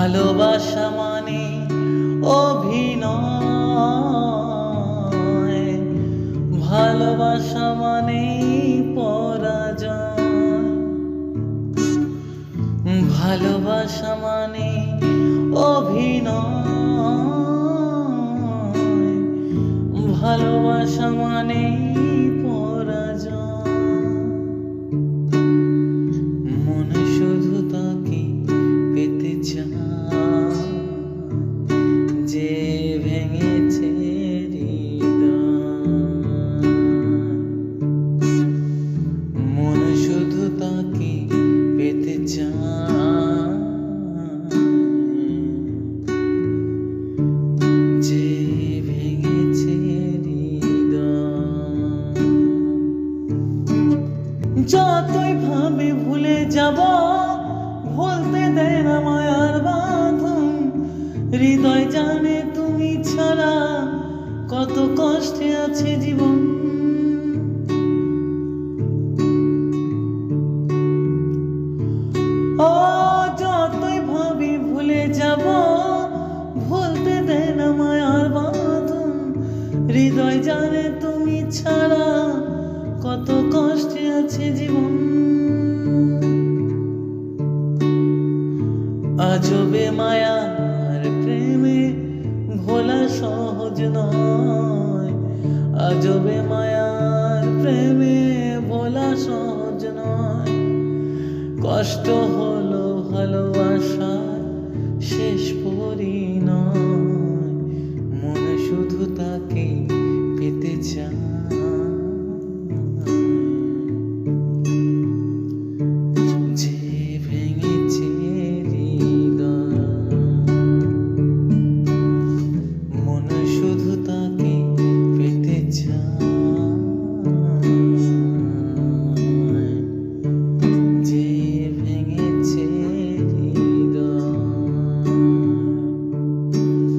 ভালোবাসা মানে অভিনয়। ভালোবাসা মানে পরাজয়। ভালোবাসা মানে অভিনয়। ভালোবাসা মানে তাকে পেতে চায় যে ভেঙেছে যতই ভাবে ভুলে যাব, ভুলতে দেয় না মায়ার বাঁধন হৃদয় জানে তুমি ছাড়া কত কষ্টে আছে জীবন। হৃদয় জানে তুমি ছাড়া কত কষ্টে আছে জীবন। আজবে মায়ার প্রেমে ভোলা সহজ নয়। আজবে মায়ার প্রেমে ভোলা সহজ নয়। কষ্ট হলো ভালোবাসার শেষ পরিণয় পেতে চায়